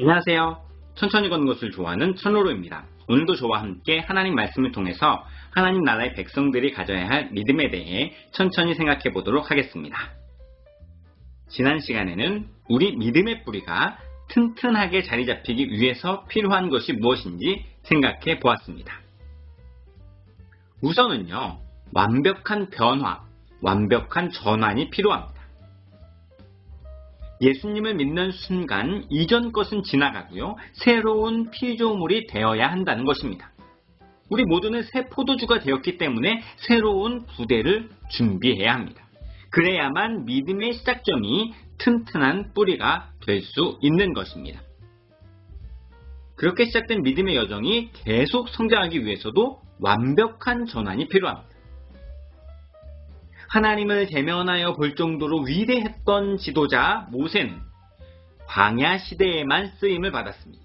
안녕하세요. 천천히 걷는 것을 좋아하는 천로로입니다. 오늘도 저와 함께 하나님 말씀을 통해서 하나님 나라의 백성들이 가져야 할 믿음에 대해 천천히 생각해 보도록 하겠습니다. 지난 시간에는 우리 믿음의 뿌리가 튼튼하게 자리 잡히기 위해서 필요한 것이 무엇인지 생각해 보았습니다. 우선은요, 완벽한 변화, 완벽한 전환이 필요합니다. 예수님을 믿는 순간 이전 것은 지나가고요. 새로운 피조물이 되어야 한다는 것입니다. 우리 모두는 새 포도주가 되었기 때문에 새로운 부대를 준비해야 합니다. 그래야만 믿음의 시작점이 튼튼한 뿌리가 될 수 있는 것입니다. 그렇게 시작된 믿음의 여정이 계속 성장하기 위해서도 완벽한 전환이 필요합니다. 하나님을 대면하여 볼 정도로 위대했던 지도자 모세는 광야 시대에만 쓰임을 받았습니다.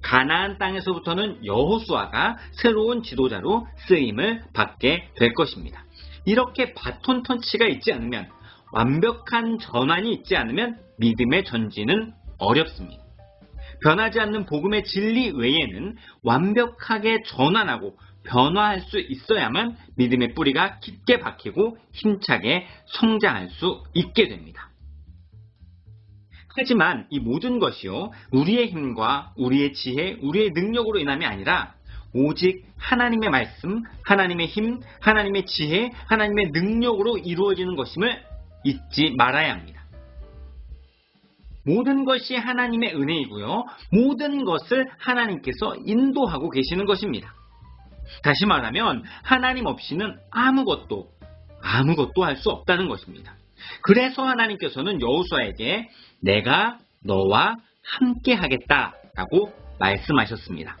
가나안 땅에서부터는 여호수아가 새로운 지도자로 쓰임을 받게 될 것입니다. 이렇게 바톤 터치가 있지 않으면 완벽한 전환이 있지 않으면 믿음의 전진은 어렵습니다. 변하지 않는 복음의 진리 외에는 완벽하게 전환하고 변화할 수 있어야만 믿음의 뿌리가 깊게 박히고 힘차게 성장할 수 있게 됩니다. 하지만 이 모든 것이요, 우리의 힘과 우리의 지혜, 우리의 능력으로 인함이 아니라 오직 하나님의 말씀, 하나님의 힘, 하나님의 지혜, 하나님의 능력으로 이루어지는 것임을 잊지 말아야 합니다. 모든 것이 하나님의 은혜이고요. 모든 것을 하나님께서 인도하고 계시는 것입니다. 다시 말하면 하나님 없이는 아무것도 아무것도 할 수 없다는 것입니다. 그래서 하나님께서는 여호수아에게 내가 너와 함께 하겠다라고 말씀하셨습니다.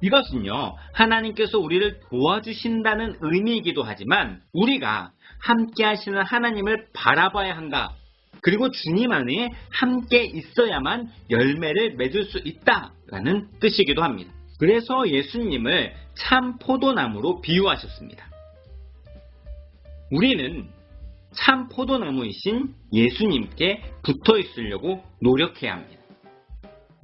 이것은요, 하나님께서 우리를 도와주신다는 의미이기도 하지만 우리가 함께 하시는 하나님을 바라봐야 한다. 그리고 주님 안에 함께 있어야만 열매를 맺을 수 있다라는 뜻이기도 합니다. 그래서 예수님을 참 포도나무로 비유하셨습니다. 우리는 참 포도나무이신 예수님께 붙어 있으려고 노력해야 합니다.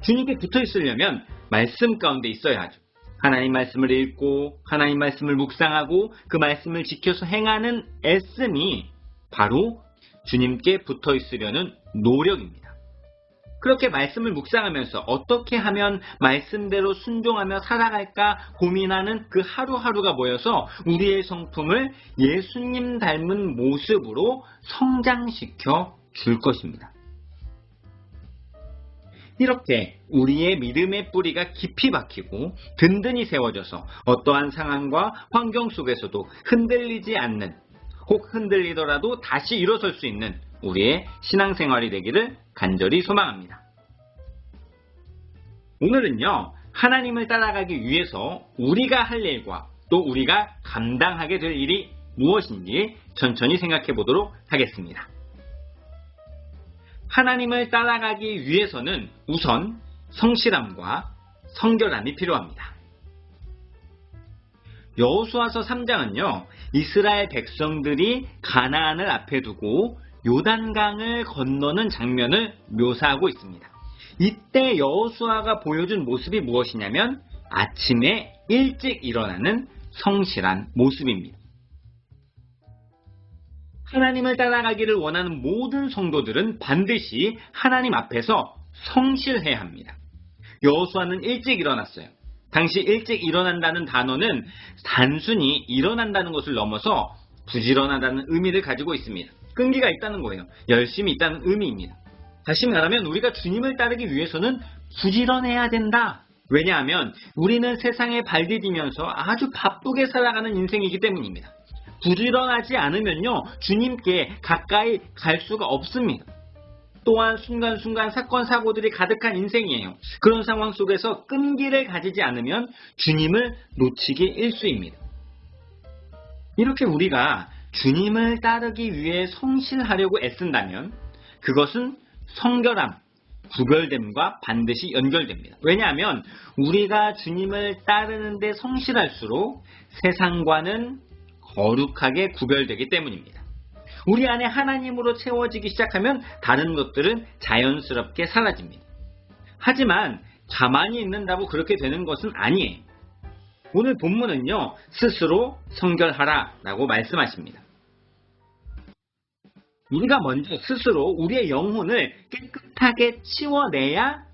주님께 붙어 있으려면 말씀 가운데 있어야 하죠. 하나님 말씀을 읽고 하나님 말씀을 묵상하고 그 말씀을 지켜서 행하는 애씀이 바로 주님께 붙어 있으려는 노력입니다. 그렇게 말씀을 묵상하면서 어떻게 하면 말씀대로 순종하며 살아갈까 고민하는 그 하루하루가 모여서 우리의 성품을 예수님 닮은 모습으로 성장시켜 줄 것입니다. 이렇게 우리의 믿음의 뿌리가 깊이 박히고 든든히 세워져서 어떠한 상황과 환경 속에서도 흔들리지 않는 혹 흔들리더라도 다시 일어설 수 있는 우리의 신앙생활이 되기를 간절히 소망합니다. 오늘은요, 하나님을 따라가기 위해서 우리가 할 일과 또 우리가 감당하게 될 일이 무엇인지 천천히 생각해 보도록 하겠습니다. 하나님을 따라가기 위해서는 우선 성실함과 성결함이 필요합니다. 여호수아서 3장은요. 이스라엘 백성들이 가나안을 앞에 두고 요단강을 건너는 장면을 묘사하고 있습니다. 이때 여호수아가 보여준 모습이 무엇이냐면 아침에 일찍 일어나는 성실한 모습입니다. 하나님을 따라가기를 원하는 모든 성도들은 반드시 하나님 앞에서 성실해야 합니다. 여호수아는 일찍 일어났어요. 당시 일찍 일어난다는 단어는 단순히 일어난다는 것을 넘어서 부지런하다는 의미를 가지고 있습니다. 끈기가 있다는 거예요. 열심히 있다는 의미입니다. 다시 말하면 우리가 주님을 따르기 위해서는 부지런해야 된다. 왜냐하면 우리는 세상에 발디디면서 아주 바쁘게 살아가는 인생이기 때문입니다. 부지런하지 않으면요, 주님께 가까이 갈 수가 없습니다. 또한 순간순간 사건, 사고들이 가득한 인생이에요. 그런 상황 속에서 끈기를 가지지 않으면 주님을 놓치기 일수입니다. 이렇게 우리가 주님을 따르기 위해 성실하려고 애쓴다면 그것은 성결함, 구별됨과 반드시 연결됩니다. 왜냐하면 우리가 주님을 따르는데 성실할수록 세상과는 거룩하게 구별되기 때문입니다. 우리 안에 하나님으로 채워지기 시작하면 다른 것들은 자연스럽게 사라집니다. 하지만 가만히 있는다고 그렇게 되는 것은 아니에요. 오늘 본문은요, 스스로 성결하라 라고 말씀하십니다. 우리가 먼저 스스로 우리의 영혼을 깨끗하게 치워내야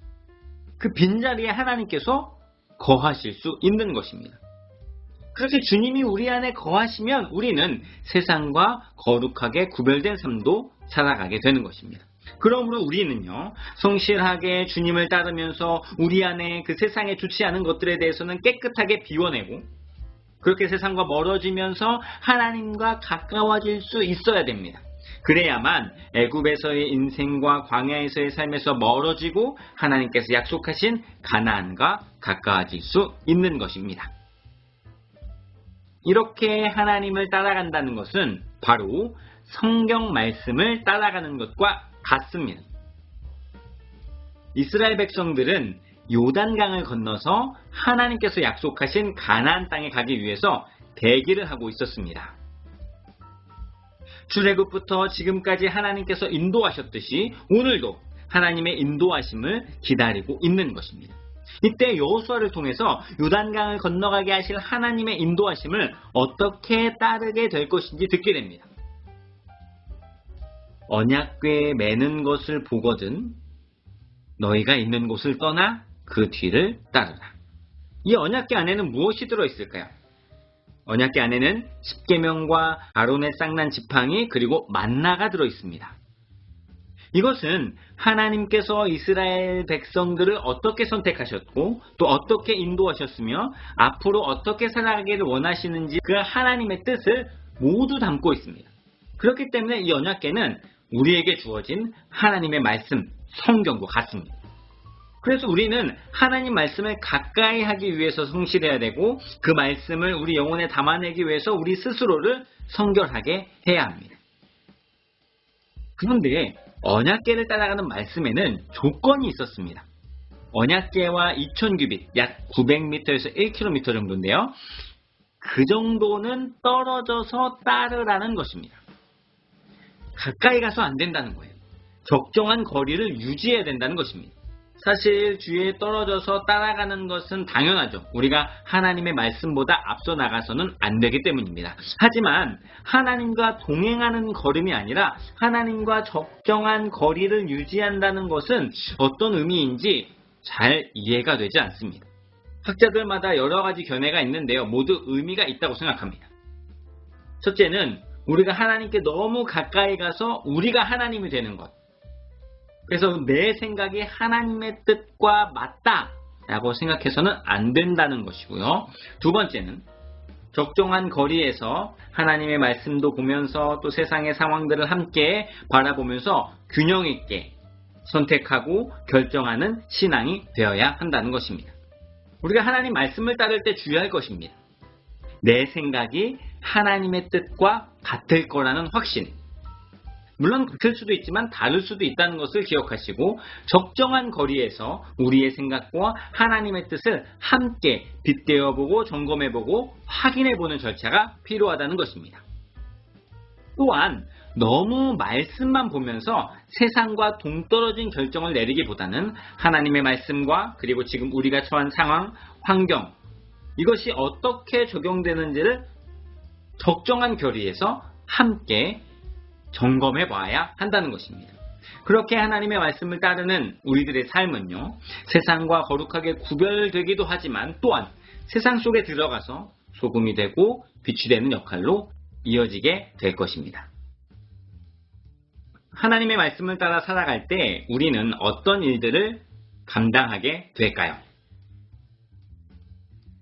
그 빈자리에 하나님께서 거하실 수 있는 것입니다. 그렇게 주님이 우리 안에 거하시면 우리는 세상과 거룩하게 구별된 삶도 살아가게 되는 것입니다. 그러므로 우리는요, 성실하게 주님을 따르면서 우리 안에 그 세상에 좋지 않은 것들에 대해서는 깨끗하게 비워내고, 그렇게 세상과 멀어지면서 하나님과 가까워질 수 있어야 됩니다. 그래야만 애굽에서의 인생과 광야에서의 삶에서 멀어지고 하나님께서 약속하신 가나안과 가까워질 수 있는 것입니다. 이렇게 하나님을 따라간다는 것은 바로 성경 말씀을 따라가는 것과 같습니다. 이스라엘 백성들은 요단강을 건너서 하나님께서 약속하신 가나안 땅에 가기 위해서 대기를 하고 있었습니다. 출애굽부터 지금까지 하나님께서 인도하셨듯이 오늘도 하나님의 인도하심을 기다리고 있는 것입니다. 이때 여호수아를 통해서 요단강을 건너가게 하실 하나님의 인도하심을 어떻게 따르게 될 것인지 듣게 됩니다. 언약궤에 매는 것을 보거든 너희가 있는 곳을 떠나 그 뒤를 따르라. 이 언약궤 안에는 무엇이 들어 있을까요? 언약궤 안에는 십계명과 아론의 쌍난 지팡이 그리고 만나가 들어 있습니다. 이것은 하나님께서 이스라엘 백성들을 어떻게 선택하셨고 또 어떻게 인도하셨으며 앞으로 어떻게 살아가기를 원하시는지 그 하나님의 뜻을 모두 담고 있습니다. 그렇기 때문에 이 언약궤는 우리에게 주어진 하나님의 말씀, 성경과 같습니다. 그래서 우리는 하나님 말씀을 가까이 하기 위해서 성실해야 되고 그 말씀을 우리 영혼에 담아내기 위해서 우리 스스로를 성결하게 해야 합니다. 그런데 언약계를 따라가는 말씀에는 조건이 있었습니다. 언약계와 2000규빗, 약 900m에서 1km 정도인데요. 그 정도는 떨어져서 따르라는 것입니다. 가까이 가서 안 된다는 거예요. 적정한 거리를 유지해야 된다는 것입니다. 사실 주위에 떨어져서 따라가는 것은 당연하죠. 우리가 하나님의 말씀보다 앞서 나가서는 안 되기 때문입니다. 하지만 하나님과 동행하는 걸음이 아니라 하나님과 적정한 거리를 유지한다는 것은 어떤 의미인지 잘 이해가 되지 않습니다. 학자들마다 여러 가지 견해가 있는데요. 모두 의미가 있다고 생각합니다. 첫째는 우리가 하나님께 너무 가까이 가서 우리가 하나님이 되는 것. 그래서 내 생각이 하나님의 뜻과 맞다 라고 생각해서는 안 된다는 것이고요. 두 번째는 적정한 거리에서 하나님의 말씀도 보면서 또 세상의 상황들을 함께 바라보면서 균형 있게 선택하고 결정하는 신앙이 되어야 한다는 것입니다. 우리가 하나님 말씀을 따를 때 주의할 것입니다. 내 생각이 하나님의 뜻과 같을 거라는 확신. 물론 같을 수도 있지만 다를 수도 있다는 것을 기억하시고 적정한 거리에서 우리의 생각과 하나님의 뜻을 함께 빗대어 보고 점검해 보고 확인해 보는 절차가 필요하다는 것입니다. 또한 너무 말씀만 보면서 세상과 동떨어진 결정을 내리기보다는 하나님의 말씀과 그리고 지금 우리가 처한 상황, 환경 이것이 어떻게 적용되는지를 적정한 거리에서 함께 점검해 봐야 한다는 것입니다. 그렇게 하나님의 말씀을 따르는 우리들의 삶은요, 세상과 거룩하게 구별되기도 하지만 또한 세상 속에 들어가서 소금이 되고 빛이 되는 역할로 이어지게 될 것입니다. 하나님의 말씀을 따라 살아갈 때 우리는 어떤 일들을 감당하게 될까요?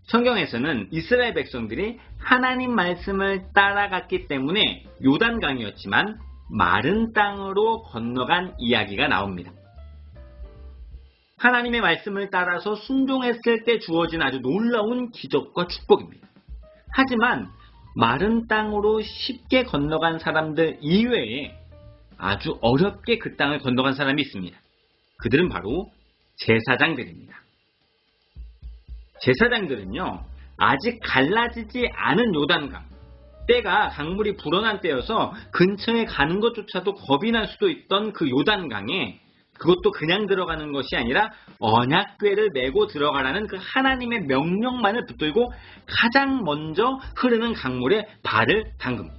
성경에서는 이스라엘 백성들이 하나님 말씀을 따라갔기 때문에 요단강이었지만 마른 땅으로 건너간 이야기가 나옵니다. 하나님의 말씀을 따라서 순종했을 때 주어진 아주 놀라운 기적과 축복입니다. 하지만 마른 땅으로 쉽게 건너간 사람들 이외에 아주 어렵게 그 땅을 건너간 사람이 있습니다. 그들은 바로 제사장들입니다. 제사장들은요, 아직 갈라지지 않은 요단강, 때가 강물이 불어난 때여서 근처에 가는 것조차도 겁이 날 수도 있던 그 요단강에 그것도 그냥 들어가는 것이 아니라 언약궤를 메고 들어가라는 그 하나님의 명령만을 붙들고 가장 먼저 흐르는 강물에 발을 담급니다.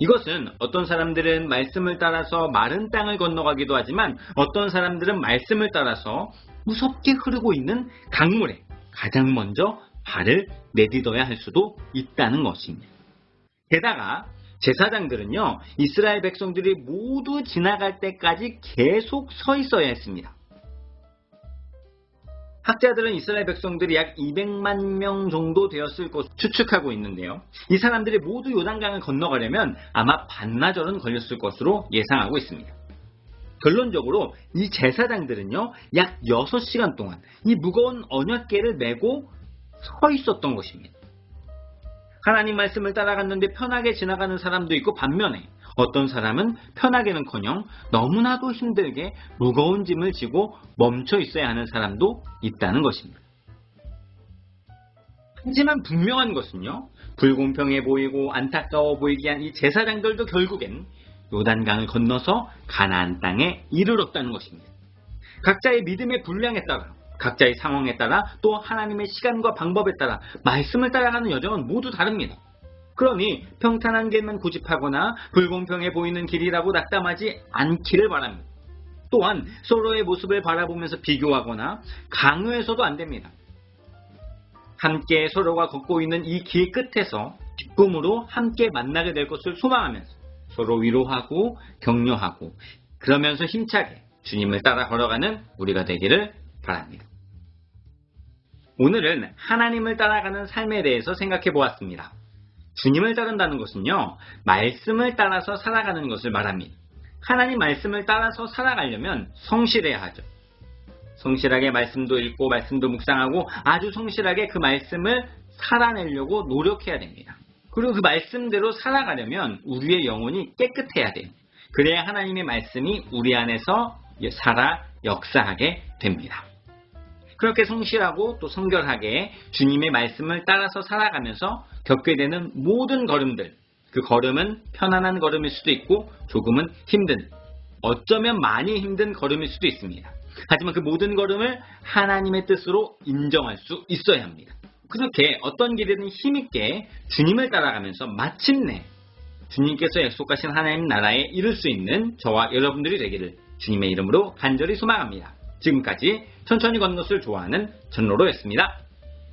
이것은 어떤 사람들은 말씀을 따라서 마른 땅을 건너가기도 하지만 어떤 사람들은 말씀을 따라서 무섭게 흐르고 있는 강물에 가장 먼저 발을 내딛어야 할 수도 있다는 것입니다. 게다가 제사장들은요, 이스라엘 백성들이 모두 지나갈 때까지 계속 서 있어야 했습니다. 학자들은 이스라엘 백성들이 약 200만 명 정도 되었을 것으로 추측하고 있는데요. 이 사람들이 모두 요단강을 건너가려면 아마 반나절은 걸렸을 것으로 예상하고 있습니다. 결론적으로 이 제사장들은요, 약 6시간 동안 이 무거운 언약계를 메고 서 있었던 것입니다. 하나님 말씀을 따라갔는데 편하게 지나가는 사람도 있고 반면에 어떤 사람은 편하게는커녕 너무나도 힘들게 무거운 짐을 지고 멈춰 있어야 하는 사람도 있다는 것입니다. 하지만 분명한 것은요, 불공평해 보이고 안타까워 보이게 한 이 제사장들도 결국엔 요단강을 건너서 가나안 땅에 이르렀다는 것입니다. 각자의 믿음의 분량에 따라 각자의 상황에 따라 또 하나님의 시간과 방법에 따라 말씀을 따라가는 여정은 모두 다릅니다. 그러니 평탄한 길만 고집하거나 불공평해 보이는 길이라고 낙담하지 않기를 바랍니다. 또한 서로의 모습을 바라보면서 비교하거나 강요해서도 안 됩니다. 함께 서로가 걷고 있는 이 길 끝에서 기쁨으로 함께 만나게 될 것을 소망하면서 서로 위로하고 격려하고 그러면서 힘차게 주님을 따라 걸어가는 우리가 되기를 바랍니다. 오늘은 하나님을 따라가는 삶에 대해서 생각해 보았습니다. 주님을 따른다는 것은요, 말씀을 따라서 살아가는 것을 말합니다. 하나님 말씀을 따라서 살아가려면 성실해야 하죠. 성실하게 말씀도 읽고 말씀도 묵상하고 아주 성실하게 그 말씀을 살아내려고 노력해야 됩니다. 그리고 그 말씀대로 살아가려면 우리의 영혼이 깨끗해야 돼요. 그래야 하나님의 말씀이 우리 안에서 살아 역사하게 됩니다. 그렇게 성실하고 또 성결하게 주님의 말씀을 따라서 살아가면서 겪게 되는 모든 걸음들, 그 걸음은 편안한 걸음일 수도 있고 조금은 힘든, 어쩌면 많이 힘든 걸음일 수도 있습니다. 하지만 그 모든 걸음을 하나님의 뜻으로 인정할 수 있어야 합니다. 그렇게 어떤 길이든 힘있게 주님을 따라가면서 마침내 주님께서 약속하신 하나님 나라에 이룰 수 있는 저와 여러분들이 되기를 주님의 이름으로 간절히 소망합니다. 지금까지 천천히 걷는 것을 좋아하는 전로로였습니다.